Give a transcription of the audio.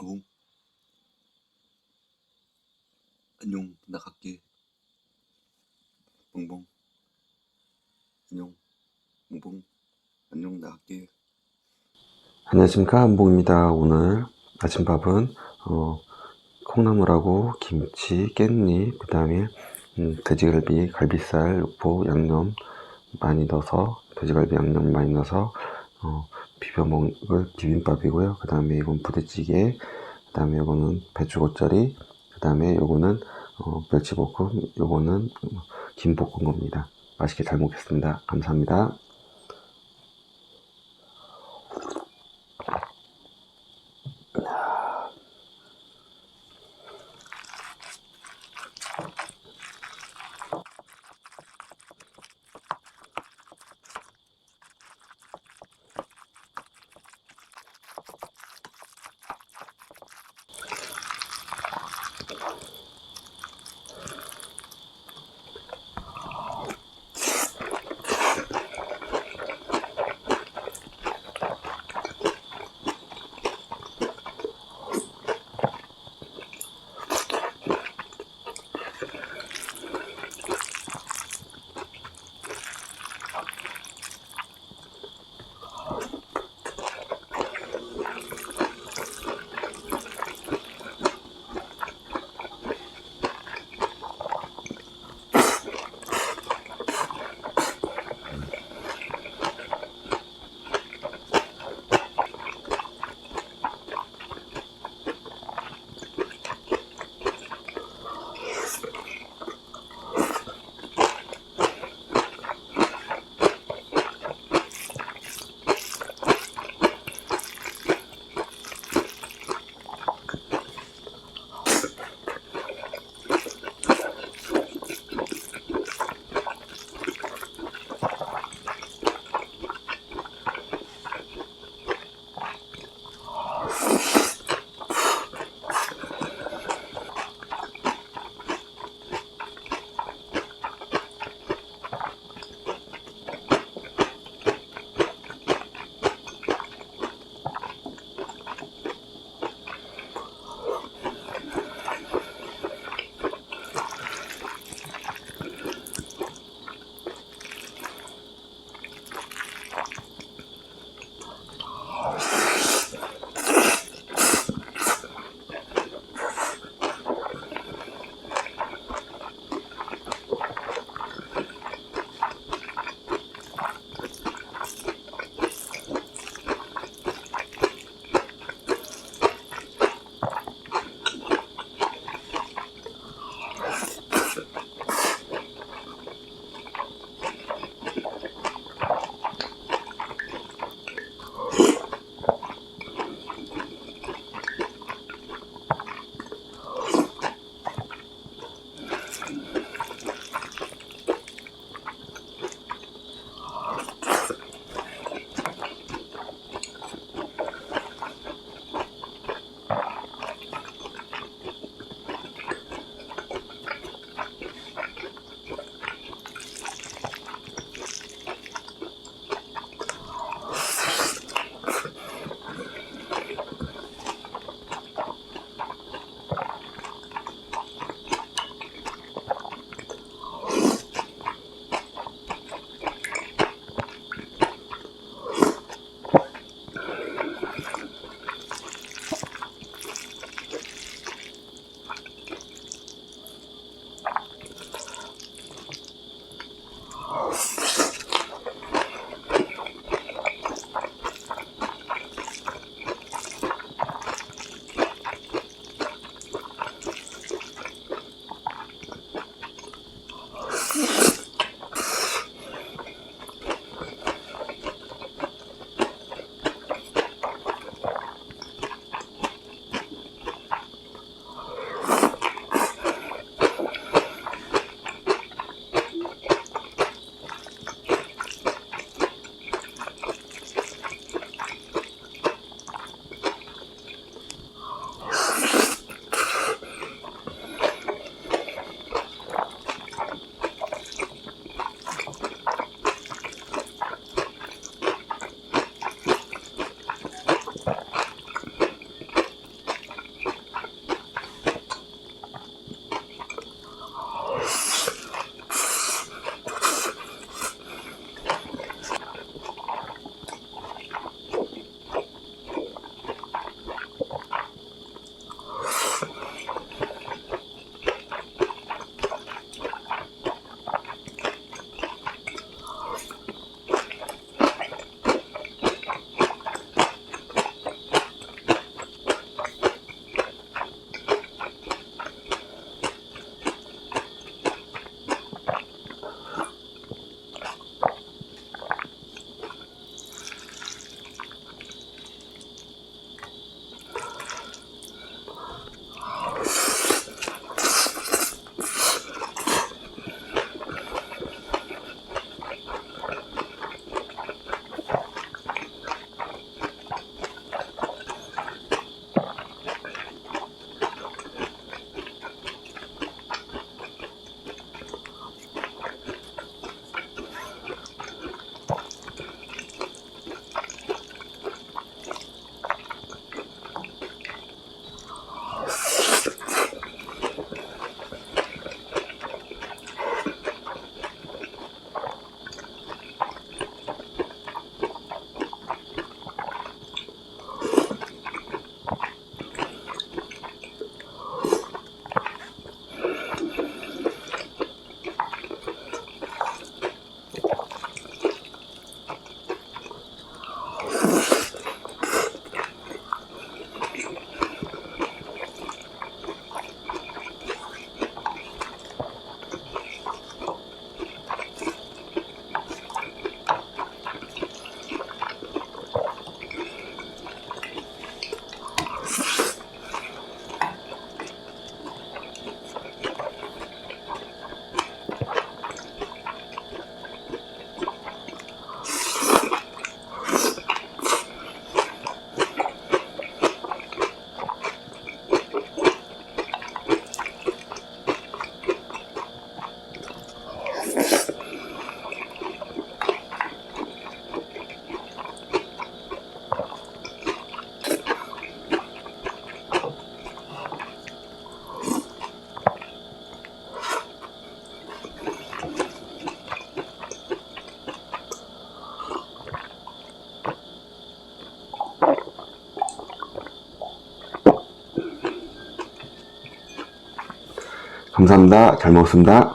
아웅 안녕 나 갈게. 멍멍 안녕 멍멍 안녕 나 갈게. 안녕하십니까 한봉입니다. 오늘 아침밥은 어, 콩나물하고 김치, 깻잎, 그 다음에 음, 돼지갈비, 갈비살, 육포, 양념 많이 넣어서 돼지갈비 양념 많이 넣어서 어, 비벼 먹을 비빔밥이고요. 그 다음에 이건 부대찌개, 그 다음에 이거는 배추겉절이, 그 다음에 요거는 어, 멸치볶음, 요거는 김볶은 겁니다. 맛있게 잘 먹겠습니다. 감사합니다. 감사합니다. 잘 먹었습니다.